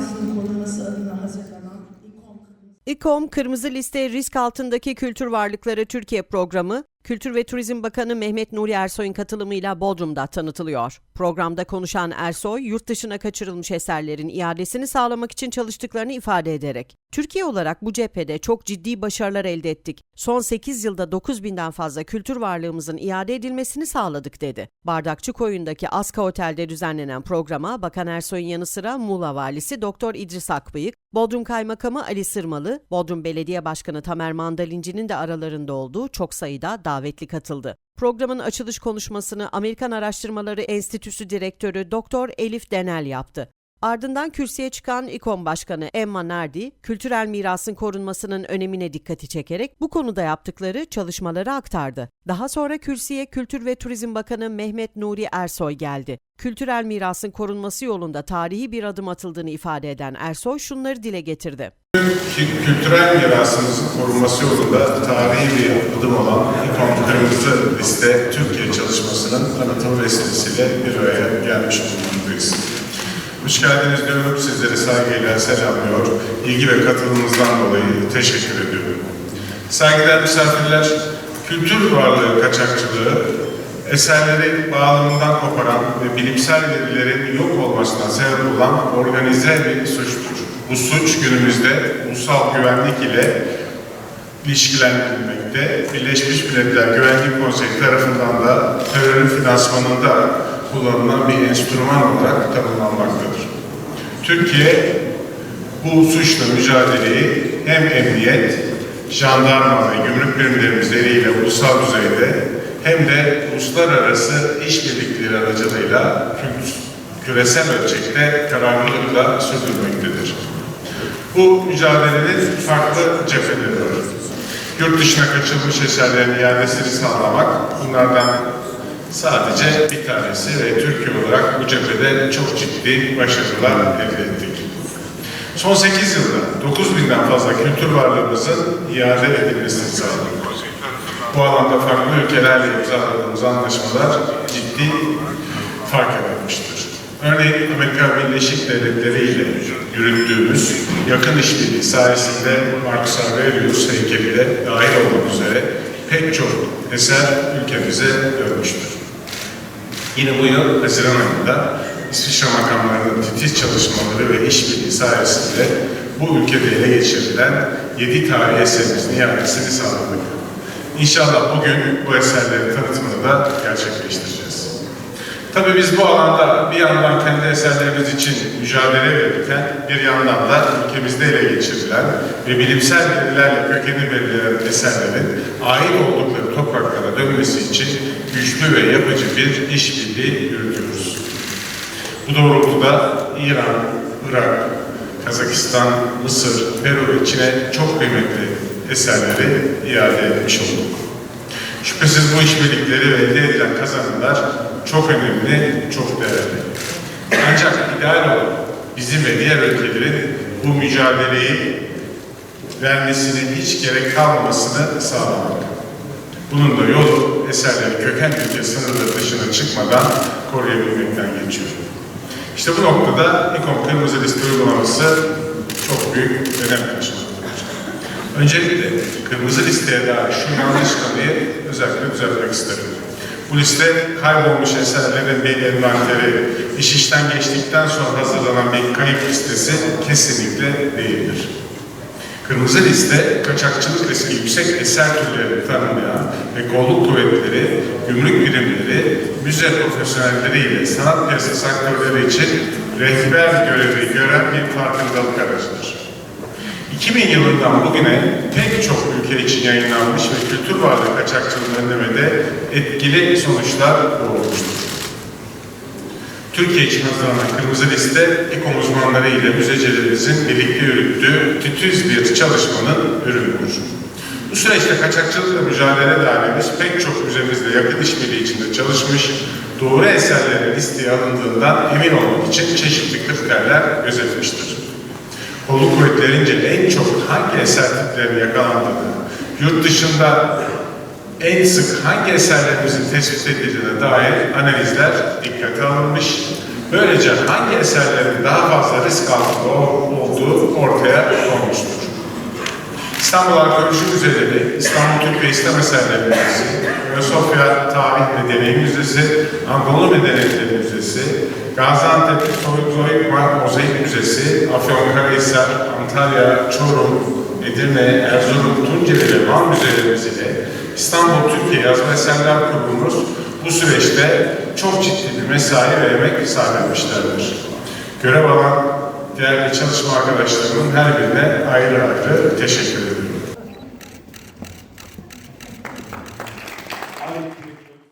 mirasının korunması adına hazırlanan İKOM, Kırmızı Liste Risk Altındaki Kültür Varlıkları Türkiye programı, Kültür ve Turizm Bakanı Mehmet Nuri Ersoy'un katılımıyla Bodrum'da tanıtılıyor. Programda konuşan Ersoy, yurt dışına kaçırılmış eserlerin iadesini sağlamak için çalıştıklarını ifade ederek, Türkiye olarak bu cephede çok ciddi başarılar elde ettik. Son 8 yılda 9 binden fazla kültür varlığımızın iade edilmesini sağladık dedi. Bardakçı Koyun'daki Aska Otel'de düzenlenen programa Bakan Ersoy'un yanı sıra Muğla Valisi Doktor İdris Akbıyık, Bodrum Kaymakamı Ali Sırmalı, Bodrum Belediye Başkanı Tamer Mandalinci'nin de aralarında olduğu çok sayıda davetli katıldı. Programın açılış konuşmasını Amerikan Araştırmaları Enstitüsü Direktörü Doktor Elif Denel yaptı. Ardından kürsüye çıkan İKOM Başkanı Emma Nardi, kültürel mirasın korunmasının önemine dikkati çekerek bu konuda yaptıkları çalışmaları aktardı. Daha sonra kürsüye Kültür ve Turizm Bakanı Mehmet Nuri Ersoy geldi. Kültürel mirasın korunması yolunda tarihi bir adım atıldığını ifade eden Ersoy şunları dile getirdi. Kü- Kültürel mirasımızın korunması yolunda tarihi bir adım olan İKOM Kırmızı Liste Türkiye çalışmasının tanıtım vesilesiyle bir araya gelmiş bulunmaktayız. Hoş geldiniz diyorum, sizleri saygıyla selamlıyor. İlgi ve katılımınızdan dolayı teşekkür ediyorum. Saygıdeğer misafirler, kültür varlığı kaçakçılığı, eserleri bağlamından koparan ve bilimsel verilerin yok olmasına sebep olan organize bir suçtur. Bu suç günümüzde ulusal güvenlik ile ilişkilendirilmekte. Birleşmiş Milletler Güvenlik Konseyi tarafından da terörün finansmanında kullanılan bir enstrüman olarak tanımlanmaktadır. Türkiye bu suçla mücadeleyi hem emniyet, jandarma ve gümrük birimlerimizleriyle ulusal düzeyde hem de uluslararası işbirlikleri aracılığıyla kü- küresel ölçekte kararlılıkla sürdürmektedir. Bu mücadelenin farklı cepheleri var. Yurt dışına kaçırılmış eserlerin iadesini sağlamak bunlardan sadece bir tanesi ve Türkiye olarak bu cephede çok ciddi başarılar elde ettik. Son 8 yılda 9 binden fazla kültür varlığımızın iade edilmesini sağladık. Bu alanda farklı ülkelerle imzaladığımız anlaşmalar ciddi fark yaratmıştır. Örneğin Amerika Birleşik Devletleri ile yürüttüğümüz yakın işbirliği sayesinde Marcus Aurelius heykeliyle dahil olmak üzere pek çok eser ülkemize dönmüştür. Yine bu yıl Haziran ayında İsviçre makamlarının titiz çalışmaları ve işbirliği sayesinde bu ülkede ele geçirilen 7 tarihi eserimizin iadesini sağladık. İnşallah bugün bu eserlerin tanıtımını da gerçekleştireceğiz. Tabii biz bu alanda bir yandan kendi eserlerimiz için mücadele verirken bir yandan da ülkemizde ele geçirilen ve bilimsel verilerle kökeni verilen eserlerin ait oldukları topraklara dönmesi için güçlü ve yapıcı bir işbirliği yürütüyoruz. Bu doğrultuda İran, Irak, Kazakistan, Mısır, Peru ve Çin'e çok kıymetli eserleri iade etmiş olduk. Şüphesiz bu işbirlikleri ve elde edilen kazanımlar çok önemli, çok değerli. Ancak ideal olan bizim ve diğer ülkelerin bu mücadeleyi vermesine hiç gerek kalmamasını sağlamak. Bunun da yolu eserleri köken ülke sınırları dışına çıkmadan koruyabilmekten geçiyor. İşte bu noktada İKOM Kırmızı Liste uygulaması çok büyük önem taşımaktadır. Öncelikle kırmızı listeye dair şu yanlış kanıyı özellikle düzeltmek isterim. Bu kaybolmuş eserlerin bir envanteri, iş işten geçtikten sonra hazırlanan bir kayıp listesi kesinlikle değildir. Kırmızı liste, kaçakçılık riski yüksek eser türlerini tanımlayan ve kolluk kuvvetleri, gümrük birimleri, müze profesyonelleriyle sanat piyasası aktörleri için rehber görevi gören bir farkındalık aracıdır. 2000 yılından bugüne pek çok ülke için yayınlanmış ve kültür varlığı kaçakçılığını önlemede etkili sonuçlar doğurmuştur. Türkiye için hazırlanan Kırmızı Liste, EKOM uzmanları ile müzecilerimizin birlikte yürüttüğü titiz bir çalışmanın ürünüdür. Bu süreçte kaçakçılıkla mücadele dairemiz pek çok müzemizle yakın işbirliği içinde çalışmış, doğru eserlerin listeye alındığından emin olmak için çeşitli kriterler gözetmiştir. Kolluk kuvvetlerince en çok hangi eser tiplerinin yakalandığını, yurt dışında en sık hangi eserlerimizin tespit edildiğine dair analizler dikkate alınmış Böylece hangi eserlerin daha fazla risk altında olduğu ortaya konmuştur. İstanbul Arkeoloji Müzeleri, İstanbul Türk ve İslam Eserleri Müzesi, Ayasofya Tarih ve Deney Müzesi, Anadolu Medeniyetleri Müzesi, Gaziantep Zoik Mozaik Müzesi, Afyonkarahisar, Antalya, Çorum, Edirne, Erzurum, Tunceli ve Van müzelerimiz ile İstanbul Türkiye Yazma Eserler Kurumumuz bu süreçte çok ciddi bir mesai ve emek sarf etmişlerdir. Görev alan değerli çalışma arkadaşlarımın her birine ayrı ayrı teşekkür ederim.